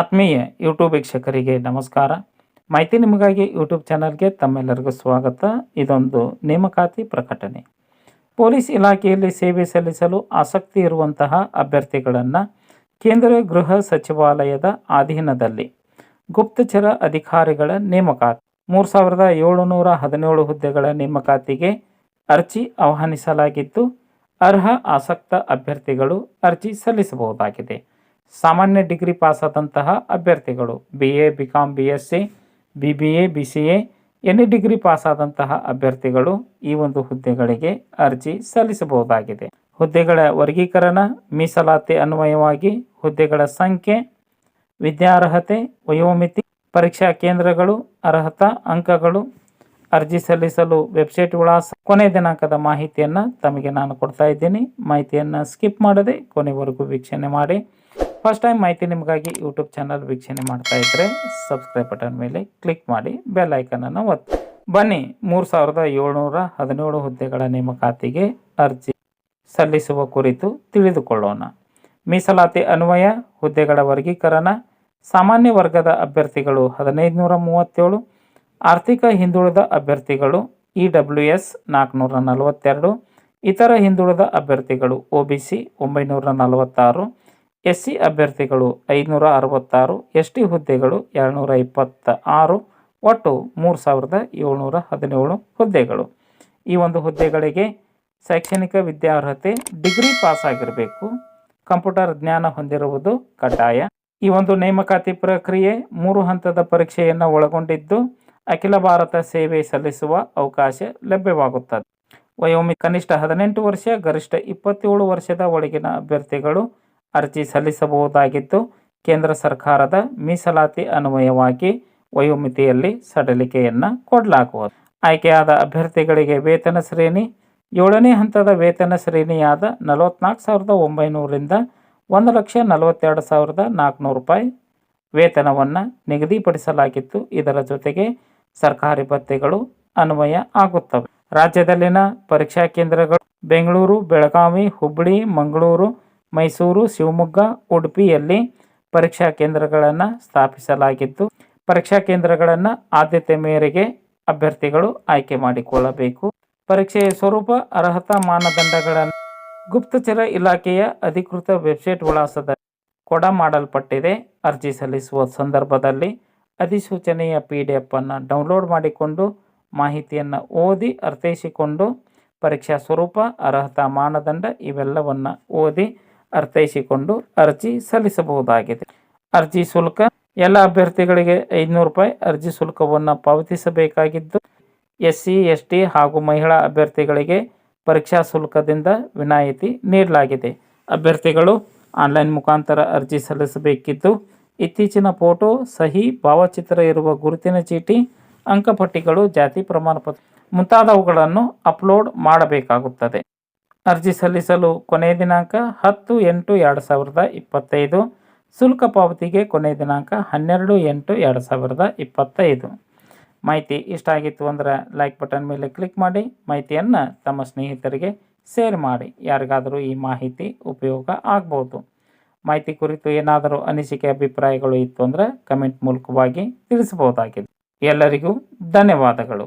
ಆತ್ಮೀಯ ಯೂಟ್ಯೂಬ್ ವೀಕ್ಷಕರಿಗೆ ನಮಸ್ಕಾರ. ಮಾಹಿತಿ ನಿಮಗಾಗಿ ಯೂಟ್ಯೂಬ್ ಚಾನಲ್ಗೆ ತಮ್ಮೆಲ್ಲರಿಗೂ ಸ್ವಾಗತ. ಇದೊಂದು ನೇಮಕಾತಿ ಪ್ರಕಟಣೆ. ಪೊಲೀಸ್ ಇಲಾಖೆಯಲ್ಲಿ ಸೇವೆ ಸಲ್ಲಿಸಲು ಆಸಕ್ತಿ ಇರುವಂತಹ ಅಭ್ಯರ್ಥಿಗಳನ್ನು ಕೇಂದ್ರ ಗೃಹ ಸಚಿವಾಲಯದ ಅಧೀನದಲ್ಲಿ ಗುಪ್ತಚರ ಅಧಿಕಾರಿಗಳ ನೇಮಕಾತಿ. ಮೂರು ಸಾವಿರದ ಏಳುನೂರ ಹದಿನೇಳು ಹುದ್ದೆಗಳ ನೇಮಕಾತಿಗೆ ಅರ್ಜಿ ಆಹ್ವಾನಿಸಲಾಗಿದ್ದು, ಅರ್ಹ ಆಸಕ್ತ ಅಭ್ಯರ್ಥಿಗಳು ಅರ್ಜಿ ಸಲ್ಲಿಸಬಹುದಾಗಿದೆ. ಸಾಮಾನ್ಯ ಡಿಗ್ರಿ ಪಾಸಾದಂತಹ ಅಭ್ಯರ್ಥಿಗಳು B A B com B S C B B A B C A any degree ಪಾಸಾದಂತಹ ಅಭ್ಯರ್ಥಿಗಳು ಈ ಒಂದು ಹುದ್ದೆಗಳಿಗೆ ಅರ್ಜಿ ಸಲ್ಲಿಸಬಹುದಾಗಿದೆ. ಹುದ್ದೆಗಳ ವರ್ಗೀಕರಣ, ಮೀಸಲಾತಿ ಅನ್ವಯವಾಗಿ ಹುದ್ದೆಗಳ ಸಂಖ್ಯೆ, ವಿದ್ಯಾರ್ಹತೆ, ವಯೋಮಿತಿ, ಪರೀಕ್ಷಾ ಕೇಂದ್ರಗಳು, ಅರ್ಹತಾ ಅಂಕಗಳು, ಅರ್ಜಿ ಸಲ್ಲಿಸಲು ವೆಬ್ಸೈಟ್ ವಿಳಾಸ, ಕೊನೆ ದಿನಾಂಕದ ಮಾಹಿತಿಯನ್ನು ತಮಗೆ ನಾನು ಕೊಡ್ತಾ ಇದ್ದೀನಿ. ಮಾಹಿತಿಯನ್ನು ಸ್ಕಿಪ್ ಮಾಡದೆ ಕೊನೆವರೆಗೂ ವೀಕ್ಷಣೆ ಮಾಡಿ. ಫಸ್ಟ್ ಟೈಮ್ ಮಾಹಿತಿ ನಿಮಗಾಗಿ ಯೂಟ್ಯೂಬ್ ಚಾನಲ್ ವೀಕ್ಷಣೆ ಮಾಡ್ತಾ ಇದ್ದರೆ ಸಬ್ಸ್ಕ್ರೈಬ್ ಬಟನ್ ಮೇಲೆ ಕ್ಲಿಕ್ ಮಾಡಿ ಬೆಲ್ ಐಕನನ್ನು ಒತ್ತಿ. ಬನ್ನಿ, ಮೂರು ಸಾವಿರದ ಏಳ್ನೂರ ಹದಿನೇಳು ಹುದ್ದೆಗಳ ನೇಮಕಾತಿಗೆ ಅರ್ಜಿ ಸಲ್ಲಿಸುವ ಕುರಿತು ತಿಳಿದುಕೊಳ್ಳೋಣ. ಮೀಸಲಾತಿ ಅನ್ವಯ, ಹುದ್ದೆಗಳ ವರ್ಗೀಕರಣ, ಸಾಮಾನ್ಯ ವರ್ಗದ ಅಭ್ಯರ್ಥಿಗಳು ಹದಿನೈದು ನೂರ ಮೂವತ್ತೇಳು, ಆರ್ಥಿಕ ಹಿಂದುಳಿದ ಅಭ್ಯರ್ಥಿಗಳು ಇ ಡಬ್ಲ್ಯೂ ಎಸ್ ನಾಲ್ಕುನೂರ ನಲವತ್ತೆರಡು, ಇತರ ಹಿಂದುಳಿದ ಅಭ್ಯರ್ಥಿಗಳು ಒ ಬಿ ಸಿ ಒಂಬೈನೂರ ನಲವತ್ತಾರು ಎಸ್ ಸಿ ಅಭ್ಯರ್ಥಿಗಳು ಐದುನೂರ ಅರವತ್ತಾರು ಎಸ್ ಟಿ ಹುದ್ದೆಗಳು ಎರಡುನೂರ ಇಪ್ಪತ್ತ ಆರು ಒಟ್ಟು ಮೂರು ಸಾವಿರದ ಏಳ್ನೂರ ಹದಿನೇಳು ಹುದ್ದೆಗಳು. ಈ ಒಂದು ಹುದ್ದೆಗಳಿಗೆ ಶೈಕ್ಷಣಿಕ ವಿದ್ಯಾರ್ಹತೆ ಡಿಗ್ರಿ ಪಾಸ್ ಆಗಿರಬೇಕು ಕಂಪ್ಯೂಟರ್ ಜ್ಞಾನ ಹೊಂದಿರುವುದು ಕಡ್ಡಾಯ. ಈ ಒಂದು ನೇಮಕಾತಿ ಪ್ರಕ್ರಿಯೆ ಮೂರು ಹಂತದ ಪರೀಕ್ಷೆಯನ್ನು ಒಳಗೊಂಡಿದ್ದು, ಅಖಿಲ ಭಾರತ ಸೇವೆ ಸಲ್ಲಿಸುವ ಅವಕಾಶ ಲಭ್ಯವಾಗುತ್ತದೆ. ವಯೋಮಿ ಕನಿಷ್ಠ ಹದಿನೆಂಟು ವರ್ಷ, ಗರಿಷ್ಠ ಇಪ್ಪತ್ತೇಳು ವರ್ಷದ ಒಳಗಿನ ಅಭ್ಯರ್ಥಿಗಳು ಅರ್ಜಿ ಸಲ್ಲಿಸಬಹುದಾಗಿದ್ದು, ಕೇಂದ್ರ ಸರ್ಕಾರದ ಮೀಸಲಾತಿ ಅನ್ವಯವಾಗಿ ವಯೋಮಿತಿಯಲ್ಲಿ ಸಡಿಲಿಕೆಯನ್ನು ಕೊಡಲಾಗುವುದು. ಆಯ್ಕೆಯಾದ ಅಭ್ಯರ್ಥಿಗಳಿಗೆ ವೇತನ ಶ್ರೇಣಿ, ಏಳನೇ ಹಂತದ ವೇತನ ಶ್ರೇಣಿಯಾದ ನಲವತ್ನಾಲ್ಕು ಸಾವಿರದ ಒಂಬೈನೂರಿಂದ ಒಂದು ಲಕ್ಷ ನಲವತ್ತೆರಡು ಸಾವಿರದ ನಾಲ್ಕುನೂರು ರೂಪಾಯಿ ವೇತನವನ್ನು ನಿಗದಿಪಡಿಸಲಾಗಿತ್ತು. ಇದರ ಜೊತೆಗೆ ಸರ್ಕಾರಿ ಭತ್ಯೆಗಳು ಅನ್ವಯ ಆಗುತ್ತವೆ. ರಾಜ್ಯದಲ್ಲಿನ ಪರೀಕ್ಷಾ ಕೇಂದ್ರಗಳು ಬೆಂಗಳೂರು, ಬೆಳಗಾವಿ, ಹುಬ್ಬಳ್ಳಿ, ಮಂಗಳೂರು ಮೈಸೂರು, ಶಿವಮೊಗ್ಗ, ಉಡುಪಿಯಲ್ಲಿ ಪರೀಕ್ಷಾ ಕೇಂದ್ರಗಳನ್ನು ಸ್ಥಾಪಿಸಲಾಗಿದ್ದು ಪರೀಕ್ಷಾ ಕೇಂದ್ರಗಳನ್ನು ಆದ್ಯತೆ ಮೇರೆಗೆ ಅಭ್ಯರ್ಥಿಗಳು ಆಯ್ಕೆ ಮಾಡಿಕೊಳ್ಳಬೇಕು. ಪರೀಕ್ಷೆಯ ಸ್ವರೂಪ, ಅರ್ಹತಾ ಮಾನದಂಡಗಳನ್ನು ಗುಪ್ತಚರ ಇಲಾಖೆಯ ಅಧಿಕೃತ ವೆಬ್ಸೈಟ್ ವಿಳಾಸದ ಕೊಡ ಮಾಡಲ್ಪಟ್ಟಿದೆ. ಅರ್ಜಿ ಸಲ್ಲಿಸುವ ಸಂದರ್ಭದಲ್ಲಿ ಅಧಿಸೂಚನೆಯ ಪಿ ಡಿ ಎಫ್ ಅನ್ನು ಡೌನ್ಲೋಡ್ ಮಾಡಿಕೊಂಡು ಮಾಹಿತಿಯನ್ನು ಓದಿ ಅರ್ಥೈಸಿಕೊಂಡು ಪರೀಕ್ಷಾ ಸ್ವರೂಪ, ಅರ್ಹತಾ ಮಾನದಂಡ ಇವೆಲ್ಲವನ್ನು ಓದಿ ಅರ್ಥೈಸಿಕೊಂಡು ಅರ್ಜಿ ಸಲ್ಲಿಸಬಹುದಾಗಿದೆ. ಅರ್ಜಿ ಶುಲ್ಕ, ಎಲ್ಲ ಅಭ್ಯರ್ಥಿಗಳಿಗೆ ಐದುನೂರು ರೂಪಾಯಿ ಅರ್ಜಿ ಶುಲ್ಕವನ್ನು ಪಾವತಿಸಬೇಕಾಗಿದ್ದು ಎಸ್ ಸಿ ಎಸ್ ಟಿ ಹಾಗೂ ಮಹಿಳಾ ಅಭ್ಯರ್ಥಿಗಳಿಗೆ ಪರೀಕ್ಷಾ ಶುಲ್ಕದಿಂದ ವಿನಾಯಿತಿ ನೀಡಲಾಗಿದೆ. ಅಭ್ಯರ್ಥಿಗಳು ಆನ್ಲೈನ್ ಮುಖಾಂತರ ಅರ್ಜಿ ಸಲ್ಲಿಸಬೇಕಿದ್ದು, ಇತ್ತೀಚಿನ ಫೋಟೋ, ಸಹಿ, ಭಾವಚಿತ್ರ ಇರುವ ಗುರುತಿನ ಚೀಟಿ, ಅಂಕಪಟ್ಟಿಗಳು, ಜಾತಿ ಪ್ರಮಾಣಪತ್ರ ಮುಂತಾದವುಗಳನ್ನು ಅಪ್ಲೋಡ್ ಮಾಡಬೇಕಾಗುತ್ತದೆ. ಅರ್ಜಿ ಸಲ್ಲಿಸಲು ಕೊನೆಯ ದಿನಾಂಕ ಹತ್ತು ಎಂಟು ಎರಡು ಸಾವಿರದ ಇಪ್ಪತ್ತೈದು. ಶುಲ್ಕ ಪಾವತಿಗೆ ಕೊನೆಯ ದಿನಾಂಕ ಹನ್ನೆರಡು ಎಂಟು ಎರಡು ಸಾವಿರದ ಇಪ್ಪತ್ತೈದು. ಮಾಹಿತಿ ಇಷ್ಟ ಆಗಿತ್ತು ಅಂದರೆ ಲೈಕ್ ಬಟನ್ ಮೇಲೆ ಕ್ಲಿಕ್ ಮಾಡಿ. ಮಾಹಿತಿಯನ್ನು ತಮ್ಮ ಸ್ನೇಹಿತರಿಗೆ ಶೇರ್ ಮಾಡಿ. ಯಾರಿಗಾದರೂ ಈ ಮಾಹಿತಿ ಉಪಯೋಗ ಆಗ್ಬೋದು. ಮಾಹಿತಿ ಕುರಿತು ಏನಾದರೂ ಅನಿಸಿಕೆ, ಅಭಿಪ್ರಾಯಗಳು ಇತ್ತು ಅಂದರೆ ಕಮೆಂಟ್ ಮೂಲಕವಾಗಿ ತಿಳಿಸಬಹುದಾಗಿದೆ. ಎಲ್ಲರಿಗೂ ಧನ್ಯವಾದಗಳು.